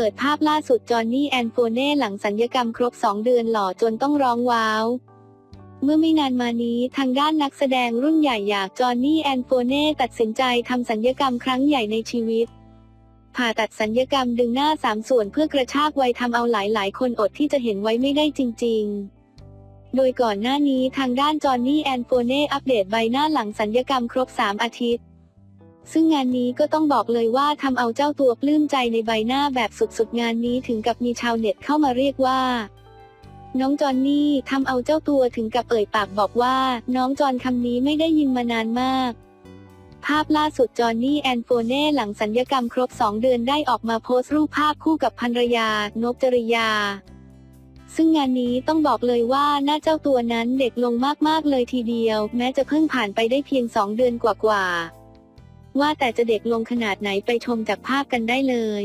ปิดภาพล่าสุดจอห์นนี่แอนโฟเน่หลังสัญญกรรมครบ 2 เดือนหล่อจนต้องร้องว้าว เมื่อไม่นานมานี้ทางด้านนักแสดงรุ่นใหญ่อย่างจอห์นนี่แอนโฟเน่ตัดสินใจทำสัญญกรรมครั้งใหญ่ในชีวิต ผ่าตัดสัญญกรรมดึงหน้าสามส่วนเพื่อกระชากวัยทำเอาหลาย ๆ คนอดที่จะเห็นไว้ไม่ได้จริง ๆโดยก่อนหน้านี้ทางด้านจอห์นนี่แอนโฟเน่อัปเดตใบหน้าหลังสัญญกรรมครบ 3 อาทิตย์ ซึ่งงานนี้ก็ต้องบอกเลยว่าทำเอาเจ้าตัวปลื้มใจในใบหน้าแบบสุดๆงานนี้ถึงกับมีชาวเน็ตเข้ามาเรียกว่า น้องจอนนี่ทำเอาเจ้าตัวถึงกับเอ่ยปากบอกว่า น้องจอนคำนี้ไม่ได้ยินมานานมาก ภาพล่าสุดจอนนี่แอนโฟเน่หลังสัญญกรรมครบ 2 เดือนได้ออกมาโพสต์รูปภาพคู่กับภรรยานบจริยาซึ่งงานนี้ต้องบอกเลยว่าหน้าเจ้าตัวนั้นเด็กลงมากๆเลยทีเดียว แม้จะเพิ่งผ่านไปได้เพียง 2 เดือนกว่าๆ ว่าแต่จะเด็กลงขนาดไหนไปชมจากภาพกันได้เลย